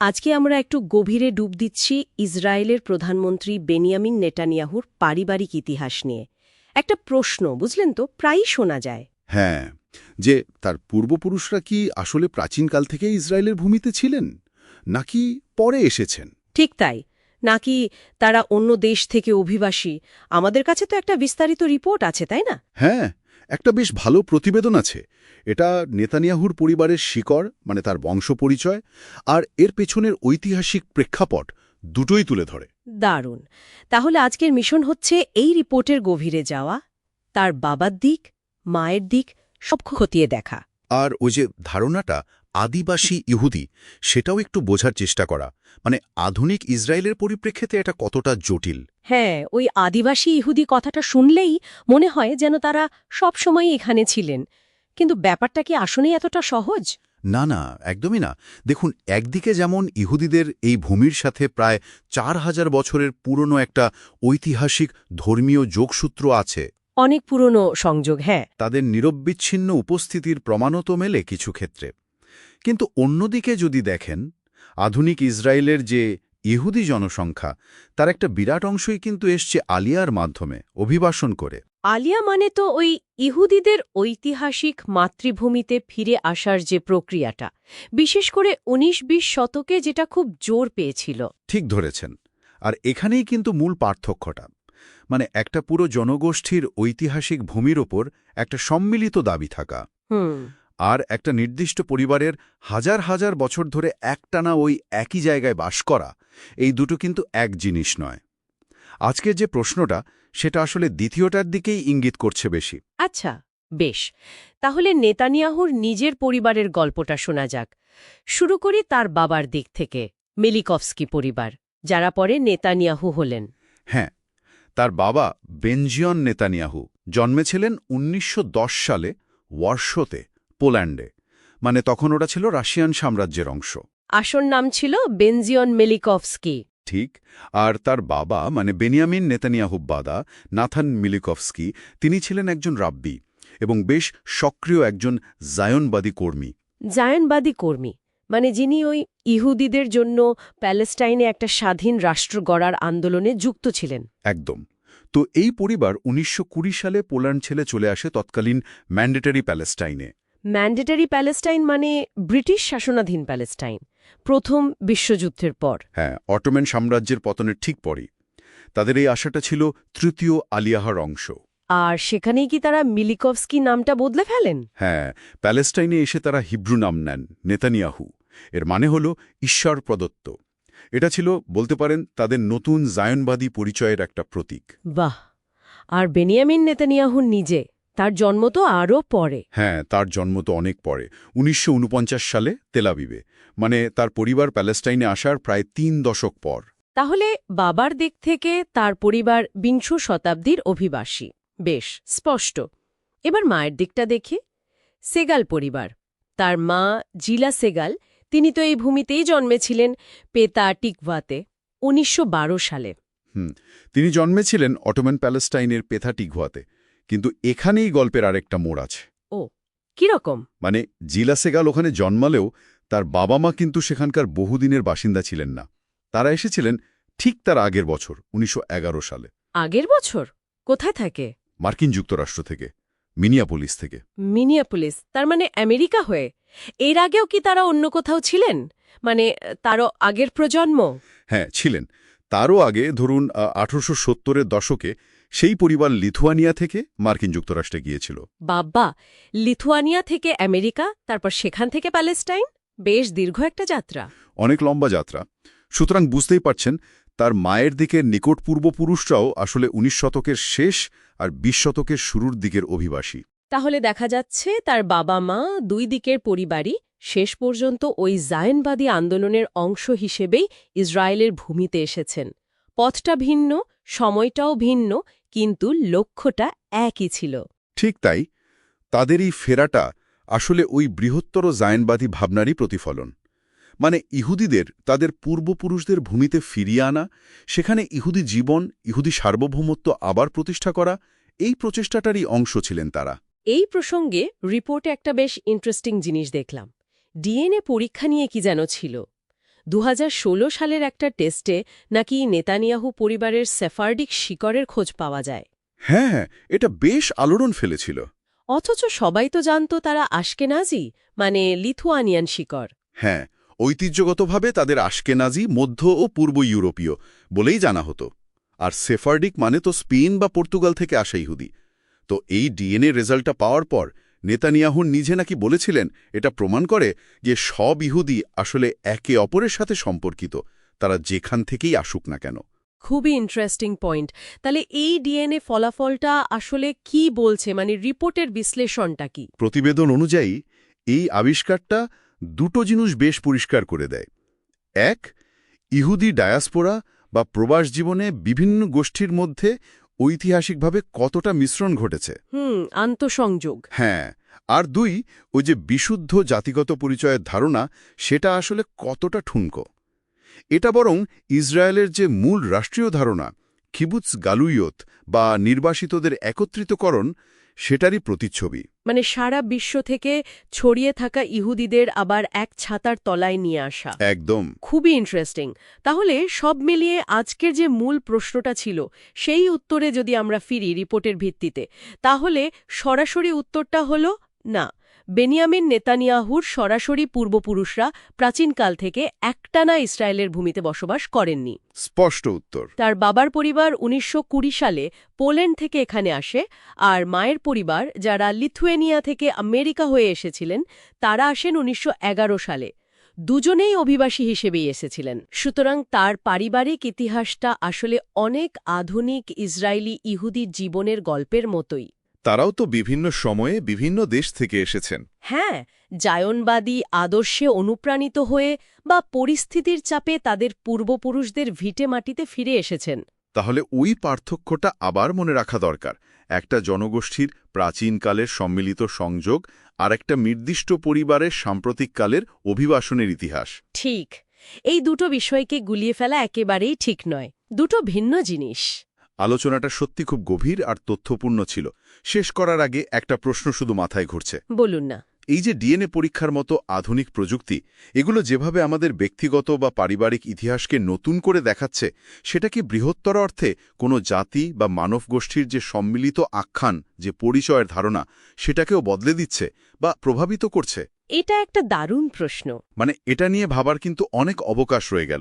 আজকে আমরা একটু গভীরে ডুব দিচ্ছি ইসরায়েলের প্রধানমন্ত্রী বেনিয়ামিন নেটানিয়াহুর পারিবারিক ইতিহাস নিয়ে। একটা প্রশ্ন বুঝলেন তো প্রায়ই শোনা যায়। হ্যাঁ যে তার পূর্বপুরুষরা কি আসলে প্রাচীনকাল থেকে ইসরায়েলের ভূমিতে ছিলেন নাকি পরে এসেছেন? ঠিক তাই নাকি তারা অন্য দেশ থেকে অভিবাসী? আমাদের কাছে তো একটা বিস্তারিত রিপোর্ট আছে তাই না? হ্যাঁ একটা বেশ ভালো প্রতিবেদন আছে। এটা নেতানিয়াহুর পরিবারের শিকড় মানে তার বংশ পরিচয় আর এর পেছনের ঐতিহাসিক প্রেক্ষাপট দুটোই তুলে ধরে। দারুণ। তাহলে আজকের মিশন হচ্ছে এই রিপোর্টের গভীরে যাওয়া তার বাবার দিক মায়ের দিক সব খতিয়ে দেখা। আর ওই যে ধারণাটা আদিবাসী ইহুদি সেটাও একটু বোঝার চেষ্টা করা। মানে আধুনিক ইসরায়েলের পরিপ্রেক্ষিতে এটা কতটা জটিল। হ্যাঁ ওই আদিবাসী ইহুদি কথাটা শুনলেই মনে হয় যেন তারা সবসময় এখানে ছিলেন। কিন্তু ব্যাপারটা কি আসলেই এতটা সহজ? না না একদমই না। দেখুন একদিকে যেমন ইহুদিদের এই ভূমির সাথে প্রায় চার হাজার বছরের পুরনো একটা ঐতিহাসিক ধর্মীয় যোগসূত্র আছে। অনেক পুরনো সংযোগ হ্যাঁ। তাদের নিরববিচ্ছিন্ন উপস্থিতির প্রমাণও তো মেলে কিছু ক্ষেত্রে। কিন্তু অন্যদিকে যদি দেখেন আধুনিক ইসরায়েলের যে ইহুদি জনসংখ্যা তার একটা বিরাট অংশই কিন্তু এসছে আলিয়ার মাধ্যমে অভিবাসন করে। আলিয়া মানে তো ওই ইহুদিদের ঐতিহাসিক মাতৃভূমিতে ফিরে আসার যে প্রক্রিয়াটা বিশেষ করে উনিশ বিশ শতকে যেটা খুব জোর পেয়েছিল। ঠিক ধরেছেন। আর এখানেই কিন্তু মূল পার্থক্যটা মানে একটা পুরো জনগোষ্ঠীর ঐতিহাসিক ভূমির ওপর একটা সম্মিলিত দাবি থাকা। হুম। আর একটা নির্দিষ্ট পরিবারের হাজার হাজার বছর ধরে একটানা ওই একই জায়গায় বাস করা এই দুটো কিন্তু এক জিনিস নয়। আজকের যে প্রশ্নটা সেটা আসলে দ্বিতীয়টার দিকেই ইঙ্গিত করছে বেশি। আচ্ছা বেশ। তাহলে নেতানিয়াহুর নিজের পরিবারের গল্পটা শোনা যাক। শুরু করি তার বাবার দিক থেকে মেলিকভস্কি পরিবার যারা পরে নেতানিয়াহু হলেন। হ্যাঁ তার বাবা বেনজিয়ন নেতানিয়াহু জন্মেছিলেন উনিশশো দশ সালে ওয়ার্শোতে। পোল্যান্ডে। মানে তখন ওটা ছিল রাশিয়ান সাম্রাজ্যের অংশ। আসল নাম ছিল বেনজিয়ন মেলিকভস্কি ঠিক আর তার বাবা মানে বেনিয়ামিন নেতানিয়াহু বাদা নাথান মিলিকভস্কি তিনি ছিলেন একজন রাব্বি এবং বেশ সক্রিয় একজন জায়নবাদী কর্মী। জায়নবাদী কর্মী মানে যিনি ওই ইহুদিদের জন্য প্যালেস্টাইনে একটা স্বাধীন রাষ্ট্র গড়ার আন্দোলনে যুক্ত ছিলেন। একদম। তো এই পরিবার উনিশশো কুড়ি সালে পোল্যান্ড ছেলে চলে আসে তৎকালীন ম্যান্ডেটারি প্যালেস্টাইনে। ম্যান্ডেটারি প্যালেস্টাইন মানে ব্রিটিশ শাসনাধীন প্যালেস্টাইন প্রথম বিশ্বযুদ্ধের পর। হ্যাঁ অটোম্যান সাম্রাজ্যের পতনের ঠিক পরই। তাদের এই আশাটা ছিল তৃতীয় আলিয়াহার অংশ। আর সেখানেই কি তারা মিলিকভস্কি নামটা বদলে ফেলেন? হ্যাঁ প্যালেস্টাইনে এসে তারা হিব্রু নাম নেন নেতানিয়াহু। এর মানে হল ঈশ্বর প্রদত্ত। এটা ছিল বলতে পারেন তাদের নতুন জায়নবাদী পরিচয়ের একটা প্রতীক। বাহ! আর বেনিয়ামিন নেতানিয়াহু নিজে তার জন্ম তো আরও পরে। হ্যাঁ তার জন্ম তো অনেক পরে। উনিশশো উনপঞ্চাশ সালে তেলাবিবে মানে তার পরিবার প্যালেস্টাইনে আসার প্রায় তিন দশক পর। তাহলে বাবার দিক থেকে তার পরিবার বিংশ শতাব্দীর অভিবাসী। বেশ স্পষ্ট। এবার মায়ের দিকটা দেখি। সেগাল পরিবার। তার মা জিলা সেগাল তিনি তো এই ভূমিতেই জন্মেছিলেন পেতা টিকভাতে উনিশশো বারো সালে। হুম তিনি জন্মেছিলেন অটোম্যান প্যালেস্টাইনের পেথাটিঘুয়াতে কিন্তু এখানেই গল্পের আরেকটা মোড় আছে। ও কীরকম? মানে জিলা সেগাল ওখানে জন্মালেও তার বাবা মা কিন্তু সেখানকার বহুদিনের বাসিন্দা ছিলেন না। তারা এসেছিলেন ঠিক তার আগের বছর উনিশশো সালে। আগের বছর? কোথায় থাকে? মার্কিন যুক্তরাষ্ট্র থেকে মিনিয়াপোলিস থেকে। মিনিয়াপুলিস? তার মানে আমেরিকা হয়ে? এর আগেও কি তারা অন্য কোথাও ছিলেন? মানে তারও আগের প্রজন্ম? হ্যাঁ ছিলেন। তারও আগে ধরুন আঠারোশো সত্তরের দশকে সেই পরিবার লিথুয়ানিয়া থেকে মার্কিন যুক্তরাষ্ট্রে গিয়েছিল। বাব্বা লিথুয়ানিয়া থেকে আমেরিকা তারপর সেখান থেকে প্যালেস্টাইন? বেশ দীর্ঘ একটা যাত্রা। অনেক লম্বা যাত্রা। সুতরাং বুঝতেই পারছেন তার মায়ের দিকের নিকট পূর্বপুরুষরাও আসলে উনিশ শতকের শেষ আর বিশ শতকের শুরুর দিকের অভিবাসী। তাহলে দেখা যাচ্ছে তার বাবা মা দুই দিকের পরিবারই শেষ পর্যন্ত ওই জায়নবাদী আন্দোলনের অংশ হিসেবেই ইসরায়েলের ভূমিতে এসেছেন। পথটা ভিন্ন সময়টাও ভিন্ন কিন্তু লক্ষ্যটা একই ছিল। ঠিক তাই তাদের এই ফেরাটা আসলে ওই বৃহত্তর জায়নবাদী ভাবনারই প্রতিফলন। মানে ইহুদিদের তাদের পূর্বপুরুষদের ভূমিতে ফিরিয়ে আনা সেখানে ইহুদি জীবন ইহুদি সার্বভৌমত্ব আবার প্রতিষ্ঠা করা এই প্রচেষ্টাটারই অংশ ছিলেন তারা। এই প্রসঙ্গে রিপোর্টে একটা বেশ ইন্টারেস্টিং জিনিস দেখলাম। ডিএনএ পরীক্ষা নিয়ে কি যেন ছিল। দু হাজার ষোলো সালের একটা টেস্টে নাকি নেতানিয়াহু পরিবারের সেফার্ডিক শিকড়ের খোঁজ পাওয়া যায়। হ্যাঁ হ্যাঁ এটা বেশ আলোড়ন ফেলেছিল। অথচ সবাই তো জানত তারা আশকেনাজি মানে লিথুয়ানিয়ান শিকড়। হ্যাঁ ঐতিহ্যগতভাবে তাদের আশকেনাজি মধ্য ও পূর্ব ইউরোপীয় বলেই জানা হতো। আর সেফার্ডিক মানে তো স্পেন বা পর্তুগাল থেকে আসা ইহুদি। তো এই ডিএনএ রেজাল্টটা পাওয়ার পর নেতানিয়াহুন নিজে নাকি বলেছিলেন এটা প্রমাণ করে যে সব ইহুদি আসলে একে অপরের সাথে সম্পর্কিত তারা যেখান থেকেই আসুক না কেন। খুবই ইন্টারেস্টিং পয়েন্ট তাহলে এই ডিএনএ ফলাফলটা আসলে কি বলছে? মানে রিপোর্টের বিশ্লেষণটা কি? প্রতিবেদন অনুযায়ী এই আবিষ্কারটা দুটো জিনিস বেশ পরিষ্কার করে দেয়। এক ইহুদি ডায়াসপোরা বা প্রবাস জীবনে বিভিন্ন গোষ্ঠীর মধ্যে ঐতিহাসিকভাবে কতটা মিশ্রণ ঘটেছে? হুম আন্তঃসংযোগ। হ্যাঁ আর দুই ওই যে বিশুদ্ধ জাতিগত পরিচয়ের ধারণা সেটা আসলে কতটা ঠুনকো? এটা বরং ইসরায়েলের যে মূল রাষ্ট্রীয় ধারণা খিবুৎস গালুইয়ত বা নির্বাসিতদের একত্রিতকরণ সেটারই প্রতিচ্ছবি। মানে সারা বিশ্ব থেকে ছড়িয়ে থাকা ইহুদিদের আবার এক ছাতার তলায় নিয়ে আসা। একদম। খুবই ইন্টারেস্টিং তাহলে সব মিলিয়ে আজকের যে মূল প্রশ্নটা ছিল সেই উত্তরে যদি আমরা ফিরি রিপোর্টের ভিত্তিতে তাহলে সরাসরি উত্তরটা হলো না। বেনিয়ামিন নেতানিয়াহুর সরাসরি পূর্বপুরুষরা প্রাচীনকাল থেকে একটানা ইসরায়েলের ভূমিতে বসবাস করেননি। স্পষ্ট উত্তর। তার বাবার পরিবার উনিশশো কুড়ি সালে পোল্যান্ড থেকে এখানে আসে আর মায়ের পরিবার যারা লিথুয়েনিয়া থেকে আমেরিকা হয়ে এসেছিলেন তারা আসেন উনিশশো এগারো সালে। দুজনেই অভিবাসী হিসেবেই এসেছিলেন। সুতরাং তার পারিবারিক ইতিহাসটা আসলে অনেক আধুনিক ইসরায়েলি ইহুদি জীবনের গল্পের মতোই। তারাও তো বিভিন্ন সময়ে বিভিন্ন দেশ থেকে এসেছেন। হ্যাঁ জায়নবাদী আদর্শে অনুপ্রাণিত হয়ে বা পরিস্থিতির চাপে তাদের পূর্বপুরুষদের ভিটে মাটিতে ফিরে এসেছেন। তাহলে ওই পার্থক্যটা আবার মনে রাখা দরকার। একটা জনগোষ্ঠীর প্রাচীনকালের সম্মিলিত সংযোগ আর একটা নির্দিষ্ট পরিবারের সাম্প্রতিককালের অভিবাসনের ইতিহাস। ঠিক এই দুটো বিষয়কে গুলিয়ে ফেলা একেবারেই ঠিক নয়। দুটো ভিন্ন জিনিস। আলোচনাটা সত্যি খুব গভীর আর তথ্যপূর্ণ ছিল। শেষ করার আগে একটা প্রশ্ন শুধু মাথায় ঘুরছে। বলুন না। এই যে ডিএনএ পরীক্ষার মতো আধুনিক প্রযুক্তি এগুলো যেভাবে আমাদের ব্যক্তিগত বা পারিবারিক ইতিহাসকে নতুন করে দেখাচ্ছে সেটা কি বৃহত্তর অর্থে কোনো জাতি বা মানব গোষ্ঠীর যে সম্মিলিত আখ্যান যে পরিচয়ের ধারণা সেটাকেও বদলে দিচ্ছে বা প্রভাবিত করছে? এটা একটা দারুণ প্রশ্ন। মানে এটা নিয়ে ভাবার কিন্তু অনেক অবকাশ রয়ে গেল।